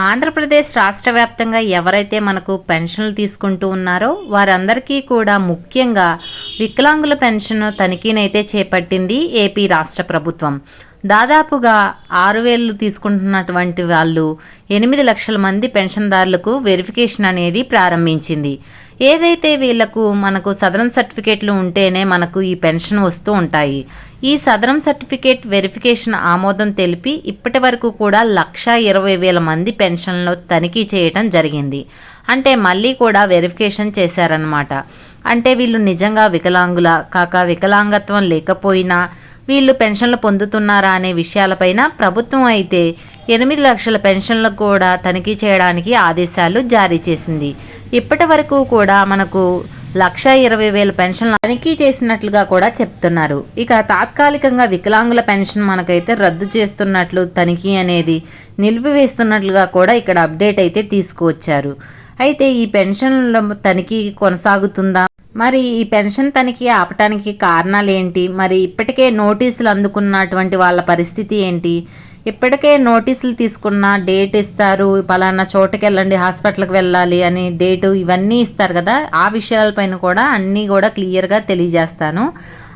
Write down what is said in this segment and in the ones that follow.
ఆంధ్రప్రదేశ్ రాష్ట్ర వ్యాప్తంగా ఎవరైతే మనకు పెన్షన్లు తీసుకుంటూ ఉన్నారో వారందరికీ కూడా ముఖ్యంగా వికలాంగుల పెన్షన్ తనిఖీనైతే చేపట్టింది ఏపీ రాష్ట్ర ప్రభుత్వం. దాదాపుగా ఆరు వేలు తీసుకుంటున్నటువంటి వాళ్ళు ఎనిమిది లక్షల మంది పెన్షన్దారులకు వెరిఫికేషన్ అనేది ప్రారంభించింది. ఏదైతే వీళ్ళకు మనకు సదరం సర్టిఫికేట్లు ఉంటేనే మనకు ఈ పెన్షన్ వస్తూ ఉంటాయి. ఈ సదరం సర్టిఫికేట్ వెరిఫికేషన్ ఆమోదం తెలిపి ఇప్పటి వరకు కూడా లక్ష ఇరవై వేల మంది పెన్షన్లో తనిఖీ చేయటం జరిగింది. అంటే మళ్ళీ కూడా వెరిఫికేషన్ చేశారనమాట అంటే వీళ్ళు నిజంగా వికలాంగుల కాక వికలాంగత్వం లేకపోయినా వీళ్ళు పెన్షన్లు పొందుతున్నారా అనే విషయాలపైన ప్రభుత్వం అయితే ఎనిమిది లక్షల పెన్షన్లకు కూడా తనిఖీ చేయడానికి ఆదేశాలు జారీ చేసింది. ఇప్పటి వరకు కూడా మనకు లక్ష ఇరవై వేల పెన్షన్లు తనిఖీ చేసినట్లుగా కూడా చెప్తున్నారు. ఇక తాత్కాలికంగా వికలాంగుల పెన్షన్ మనకైతే రద్దు చేస్తున్నట్లు తనిఖీ అనేది నిలిపివేస్తున్నట్లుగా కూడా ఇక్కడ అప్డేట్ అయితే తీసుకువచ్చారు. అయితే ఈ పెన్షన్ల తనిఖీ కొనసాగుతుందా? మరి ఈ పెన్షన్ తనిఖీ ఆపటానికి కారణాలు ఏంటి మరి ఇప్పటికే నోటీసులు అందుకున్నటువంటి వాళ్ళ పరిస్థితి ఏంటి? ఇప్పటికే నోటీసులు తీసుకున్న డేట్ ఇస్తారు. పలానా చోటుకి వెళ్ళండి హాస్పిటల్కి వెళ్ళాలి అని డేటు ఇవన్నీ ఇస్తారు కదా? ఆ విషయాలపైన కూడా అన్నీ కూడా క్లియర్గా తెలియజేస్తాను.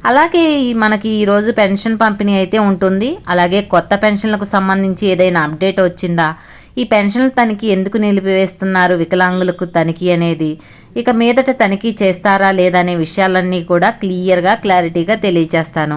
అలాగే మనకి ఈరోజు పెన్షన్ పంపిణీ అయితే ఉంటుంది. అలాగే కొత్త పెన్షన్లకు సంబంధించి ఏదైనా అప్డేట్ వచ్చిందా? ఈ పెన్షన్ల తనిఖీ ఎందుకు నిలిపివేస్తున్నారు? వికలాంగులకు తనిఖీ అనేది ఇక మీదట తనిఖీ చేస్తారా లేదా అనే విషయాలన్నీ కూడా క్లియర్గా క్లారిటీగా తెలియజేస్తాను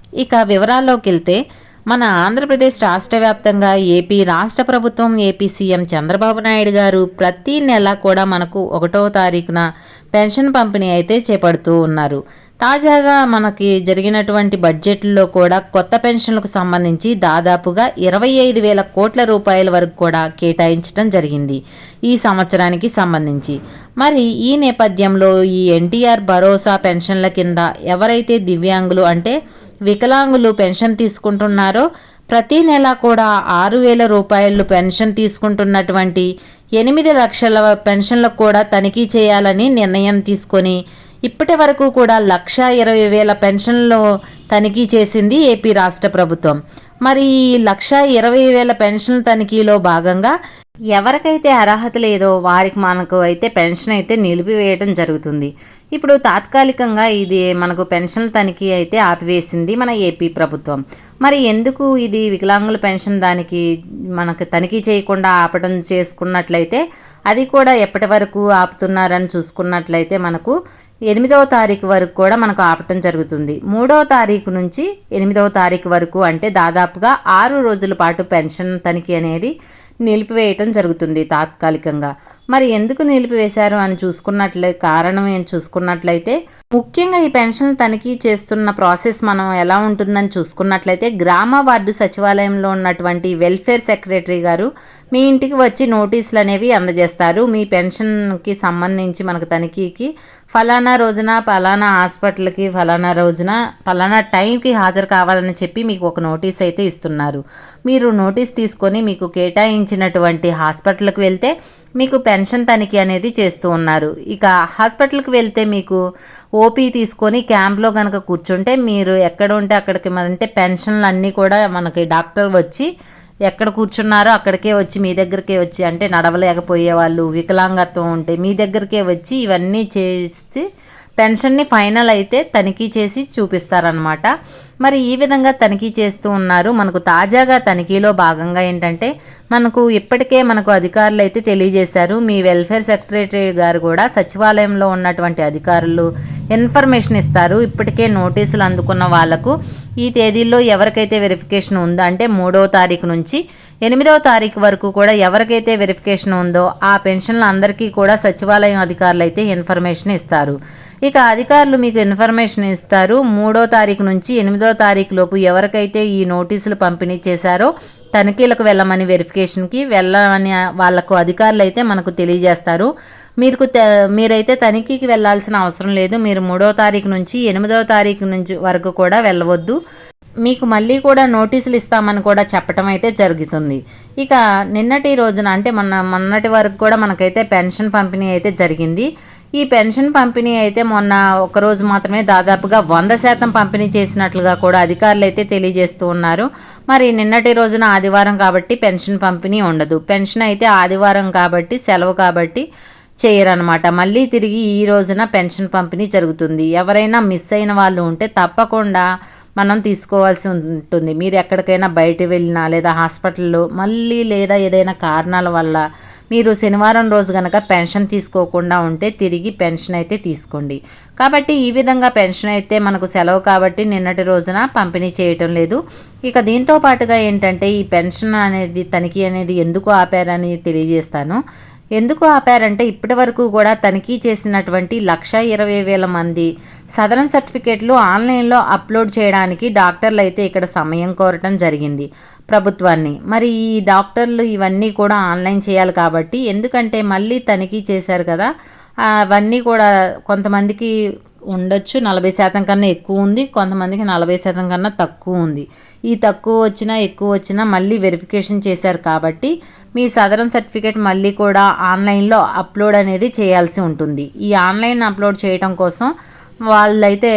ఇక వివరాల్లోకి వెళ్తే మన ఆంధ్రప్రదేశ్ రాష్ట్ర వ్యాప్తంగా ఏపీ రాష్ట్ర ప్రభుత్వం ఏపీ సీఎం చంద్రబాబు నాయుడు గారు ప్రతి నెల కూడా మనకు ఒకటో తారీఖున పెన్షన్ పంపిణీ అయితే చేపడుతూ ఉన్నారు. తాజాగా మనకి జరిగినటువంటి బడ్జెట్లో కూడా కొత్త పెన్షన్లకు సంబంధించి దాదాపుగా ఇరవై ఐదు వేల కోట్ల రూపాయల వరకు కూడా కేటాయించడం జరిగింది ఈ సంవత్సరానికి సంబంధించి. మరి ఈ నేపథ్యంలో ఈ ఎన్టీఆర్ భరోసా పెన్షన్ల కింద ఎవరైతే దివ్యాంగులు అంటే వికలాంగులు పెన్షన్ తీసుకుంటున్నారో ప్రతి నెల కూడా ఆరు వేల రూపాయలు పెన్షన్ తీసుకుంటున్నటువంటి ఎనిమిది లక్షల పెన్షన్లకు కూడా తనిఖీ చేయాలని నిర్ణయం తీసుకొని ఇప్పటి వరకు కూడా లక్ష ఇరవై వేల పెన్షన్లు తనిఖీ చేసింది ఏపీ రాష్ట్ర ప్రభుత్వం. మరి ఈ లక్ష ఇరవై వేల పెన్షన్ తనిఖీలో భాగంగా ఎవరికైతే అర్హత లేదో వారికి మనకు అయితే పెన్షన్ అయితే నిలిపివేయడం జరుగుతుంది. ఇప్పుడు తాత్కాలికంగా ఇది మనకు పెన్షన్ తనిఖీ అయితే ఆపివేసింది మన ఏపీ ప్రభుత్వం. మరి ఎందుకు ఇది వికలాంగుల పెన్షన్ దానికి మనకు తనిఖీ చేయకుండా ఆపడం చేసుకున్నట్లయితే అది కూడా ఎప్పటి వరకు ఆపుతున్నారని చూసుకున్నట్లయితే మనకు ఎనిమిదవ తారీఖు వరకు కూడా మనకు ఆపటం జరుగుతుంది. మూడవ తారీఖు నుంచి ఎనిమిదవ తారీఖు వరకు అంటే దాదాపుగా ఆరు రోజుల పాటు పెన్షన్ తనిఖీ అనేది నిలిపివేయటం జరుగుతుంది తాత్కాలికంగా. మరి ఎందుకు నిలిపివేశారు అని చూసుకున్నట్లే కారణం ఏం చూసుకున్నట్లయితే ముఖ్యంగా ఈ పెన్షన్ తనిఖీ చేస్తున్న ప్రాసెస్ మనం ఎలా ఉంటుందని చూసుకున్నట్లయితే గ్రామ వార్డు సచివాలయంలో ఉన్నటువంటి వెల్ఫేర్ సెక్రటరీ గారు మీ ఇంటికి వచ్చి నోటీసులు అనేవి అందజేస్తారు. మీ పెన్షన్కి సంబంధించి మనకు తనిఖీకి ఫలానా రోజున ఫలానా హాస్పిటల్కి ఫలానా రోజున ఫలానా టైంకి హాజరు కావాలని చెప్పి మీకు ఒక నోటీస్ అయితే ఇస్తున్నారు. మీరు నోటీస్ తీసుకొని మీకు కేటాయించినటువంటి హాస్పిటల్కి వెళ్తే మీకు పెన్షన్ తనిఖీ అనేది చేస్తూ ఉన్నారు. ఇక హాస్పిటల్కి వెళ్తే మీకు ఓపీ తీసుకొని క్యాంప్లో కనుక కూర్చుంటే మీరు ఎక్కడ ఉంటే అక్కడికి అంటే పెన్షన్లు అన్నీ కూడా మనకి డాక్టర్ వచ్చి ఎక్కడ కూర్చున్నారో అక్కడికే వచ్చి మీ దగ్గరికే వచ్చి అంటే నడవలేకపోయే వాళ్ళు వికలాంగత్వం ఉంటే మీ దగ్గరికే వచ్చి ఇవన్నీ చేస్తే పెన్షన్ని ఫైనల్ అయితే తనిఖీ చేసి చూపిస్తారనమాట మరి ఈ విధంగా తనిఖీ చేస్తూ ఉన్నారు. మనకు తాజాగా తనిఖీలో భాగంగా ఏంటంటే మనకు ఇప్పటికే మనకు అధికారులు అయితే తెలియజేశారు. మీ వెల్ఫేర్ సెక్రటరీ గారు కూడా సచివాలయంలో ఉన్నటువంటి అధికారులు ఇన్ఫర్మేషన్ ఇస్తారు. ఇప్పటికే నోటీసులు అందుకున్న వాళ్ళకు ఈ తేదీల్లో ఎవరికైతే వెరిఫికేషన్ ఉందో అంటే మూడవ తారీఖు నుంచి ఎనిమిదవ తారీఖు వరకు కూడా ఎవరికైతే వెరిఫికేషన్ ఉందో ఆ పెన్షన్లు అందరికీ కూడా సచివాలయం అధికారులు అయితే ఇన్ఫర్మేషన్ ఇస్తారు. ఇక అధికారులు మీకు ఇన్ఫర్మేషన్ ఇస్తారు. మూడో తారీఖు నుంచి ఎనిమిదో తారీఖు లోపు ఎవరికైతే ఈ నోటీసులు పంపిణీ చేశారో తనిఖీలకు వెళ్ళమని వెరిఫికేషన్కి వెళ్ళమని వాళ్ళకు అధికారులు అయితే మనకు తెలియజేస్తారు. మీరు మీరైతే తనిఖీకి వెళ్ళాల్సిన అవసరం లేదు. మీరు మూడో తారీఖు నుంచి ఎనిమిదో తారీఖు నుంచి వరకు కూడా వెళ్ళవద్దు. మీకు మళ్ళీ కూడా నోటీసులు ఇస్తామని కూడా చెప్పటం అయితే జరుగుతుంది. ఇక నిన్నటి రోజున అంటే మొన్న మొన్నటి వరకు కూడా మనకైతే పెన్షన్ పంపిణీ అయితే జరిగింది. ఈ పెన్షన్ పంపిణీ అయితే మొన్న ఒకరోజు మాత్రమే దాదాపుగా వంద శాతం పంపిణీ చేసినట్లుగా కూడా అధికారులు అయితే తెలియజేస్తూ ఉన్నారు. మరి నిన్నటి రోజున ఆదివారం కాబట్టి పెన్షన్ పంపిణీ ఉండదు. పెన్షన్ అయితే ఆదివారం కాబట్టి సెలవు కాబట్టి చేయరనమాట మళ్ళీ తిరిగి ఈ రోజున పెన్షన్ పంపిణీ జరుగుతుంది. ఎవరైనా మిస్ అయిన వాళ్ళు ఉంటే తప్పకుండా మనం తీసుకోవాల్సి ఉంటుంది. మీరు ఎక్కడికైనా బయట వెళ్ళినా లేదా హాస్పిటల్లో మళ్ళీ లేదా ఏదైనా కారణాల వల్ల మీరు శనివారం రోజు కనుక పెన్షన్ తీసుకోకుండా ఉంటే తిరిగి పెన్షన్ అయితే తీసుకోండి. కాబట్టి ఈ విధంగా పెన్షన్ అయితే మనకు సెలవు కాబట్టి నిన్నటి రోజున పంపిణీ చేయటం లేదు. ఇక దీంతో పాటుగా ఏంటంటే ఈ పెన్షన్ అనేది తనిఖీ అనేది ఎందుకు ఆపారని తెలియజేస్తాను. ఎందుకు ఆపారంటే ఇప్పటి వరకు కూడా తనిఖీ చేసినటువంటి లక్ష ఇరవై వేల మంది సదరన్ సర్టిఫికేట్లు ఆన్లైన్లో అప్లోడ్ చేయడానికి డాక్టర్లు అయితే ఇక్కడ సమయం కోరటం జరిగింది. ప్రభుత్వాన్ని. మరి ఈ డాక్టర్లు ఇవన్నీ కూడా ఆన్లైన్ చేయాలి కాబట్టి ఎందుకంటే మళ్ళీ తనిఖీ చేశారు కదా అవన్నీ కూడా కొంతమందికి ఉండొచ్చు నలభై శాతం కన్నా ఎక్కువ ఉంది కొంతమందికి నలభై శాతం కన్నా తక్కువ ఉంది. ఈ తక్కువ వచ్చినా ఎక్కువ వచ్చినా మళ్ళీ వెరిఫికేషన్ చేశారు కాబట్టి మీ సదరన్ సర్టిఫికేట్ మళ్ళీ కూడా ఆన్లైన్లో అప్లోడ్ అనేది చేయాల్సి ఉంటుంది. ఈ ఆన్లైన్ అప్లోడ్ చేయడం కోసం వాళ్ళైతే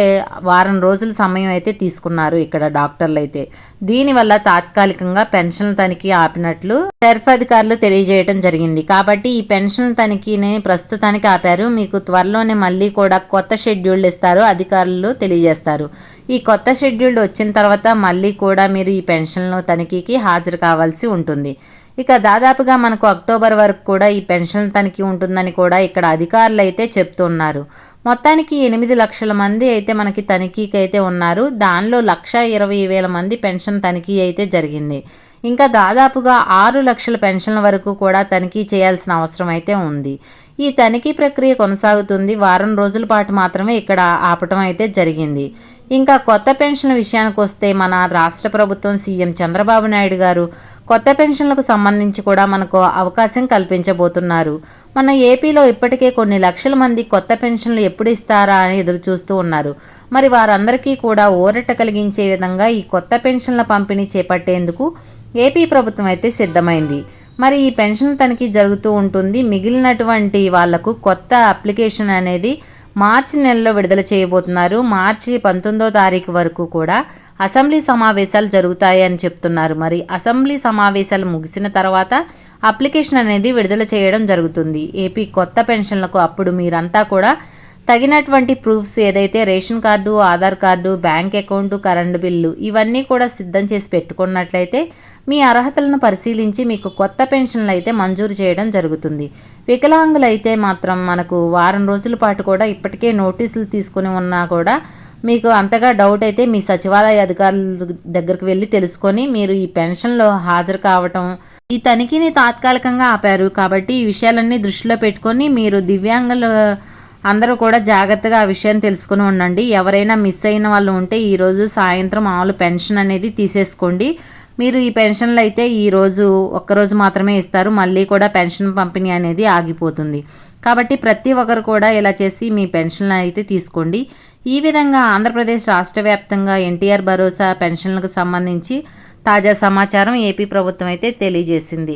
వారం రోజుల సమయం అయితే తీసుకున్నారు ఇక్కడ డాక్టర్లు అయితే దీనివల్ల తాత్కాలికంగా పెన్షన్ తనిఖీ ఆపినట్లు టెర్ఫ్ అధికారులు తెలియజేయడం జరిగింది. కాబట్టి ఈ పెన్షన్ తనిఖీని ప్రస్తుతానికి ఆపారు. మీకు త్వరలోనే మళ్ళీ కూడా కొత్త షెడ్యూల్ ఇస్తారు అధికారులు తెలియజేస్తారు. ఈ కొత్త షెడ్యూల్ వచ్చిన తర్వాత మళ్ళీ కూడా మీరు ఈ పెన్షన్లు తనిఖీకి హాజరు కావాల్సి ఉంటుంది. ఇక దాదాపుగా మనకు అక్టోబర్ వరకు కూడా ఈ పెన్షన్ తనిఖీ ఉంటుందని కూడా ఇక్కడ అధికారులు అయితే చెప్తున్నారు. మొత్తానికి ఎనిమిది లక్షల మంది అయితే మనకి తనిఖీకి అయితే ఉన్నారు. దానిలో లక్ష ఇరవై వేల మంది పెన్షన్ తనిఖీ అయితే జరిగింది. ఇంకా దాదాపుగా ఆరు లక్షల పెన్షన్ల వరకు కూడా తనిఖీ చేయాల్సిన అవసరం అయితే ఉంది. ఈ తనిఖీ ప్రక్రియ కొనసాగుతుంది. వారం రోజుల పాటు మాత్రమే ఇక్కడ ఆపటం అయితే జరిగింది. ఇంకా కొత్త పెన్షన్ల విషయానికి వస్తే మన రాష్ట్ర ప్రభుత్వం సీఎం చంద్రబాబు నాయుడు గారు కొత్త పెన్షన్లకు సంబంధించి కూడా మనకు అవకాశం కల్పించబోతున్నారు. మన ఏపీలో ఇప్పటికే కొన్ని లక్షల మంది కొత్త పెన్షన్లు ఎప్పుడు ఇస్తారా అని ఎదురు చూస్తూ ఉన్నారు. మరి వారందరికీ కూడా ఊరట కలిగించే విధంగా ఈ కొత్త పెన్షన్ల పంపిణీ చేపట్టేందుకు ఏపీ ప్రభుత్వం అయితే సిద్ధమైంది. మరి ఈ పెన్షన్ తనిఖీ జరుగుతూ ఉంటుంది. మిగిలినటువంటి వాళ్ళకు కొత్త అప్లికేషన్ అనేది మార్చి నెలలో విడుదల చేయబోతున్నారు. మార్చి పంతొమ్మిదో తారీఖు వరకు కూడా అసెంబ్లీ సమావేశాలు జరుగుతాయి అని చెప్తున్నారు. మరి అసెంబ్లీ సమావేశాలు ముగిసిన తర్వాత అప్లికేషన్ అనేది విడుదల చేయడం జరుగుతుంది. ఏపీ కొత్త పెన్షన్లకు అప్పుడు మీరంతా కూడా తగినటువంటి ప్రూఫ్స్ ఏదైతే ration card Aadhaar card bank account current bill ఇవన్నీ కూడా సిద్ధం చేసి పెట్టుకున్నట్లయితే మీ అర్హతలను పరిశీలించి మీకు కొత్త పెన్షన్లు అయితే మంజూరు చేయడం జరుగుతుంది. వికలాంగులు అయితే మాత్రం మనకు వారం రోజుల పాటు కూడా ఇప్పటికే నోటీసులు తీసుకుని ఉన్నా కూడా మీకు అంతగా డౌట్ అయితే మీ సచివాలయ అధికారుల దగ్గరికి వెళ్ళి తెలుసుకొని మీరు ఈ పెన్షన్లో హాజరు కావటం ఈ తనిఖీని తాత్కాలికంగా ఆపారు. కాబట్టి ఈ విషయాలన్నీ దృష్టిలో పెట్టుకొని మీరు దివ్యాంగుల అందరూ కూడా జాగ్రత్తగా ఆ విషయం తెలుసుకుని ఉండండి. ఎవరైనా మిస్ అయిన వాళ్ళు ఉంటే ఈరోజు సాయంత్రం ఆవులు పెన్షన్ అనేది తీసేసుకోండి. మీరు ఈ పెన్షన్లు అయితే ఈరోజు ఒక్కరోజు మాత్రమే ఇస్తారు. మళ్ళీ కూడా పెన్షన్ పంపిణీ అనేది ఆగిపోతుంది. కాబట్టి ప్రతి ఒక్కరు కూడా ఇలా చేసి మీ పెన్షన్లు అయితే తీసుకోండి. ఈ విధంగా ఆంధ్రప్రదేశ్ రాష్ట్ర వ్యాప్తంగా ఎన్టీఆర్ భరోసా పెన్షన్లకు సంబంధించి తాజా సమాచారం ఏపీ ప్రభుత్వం అయితే తెలియజేసింది.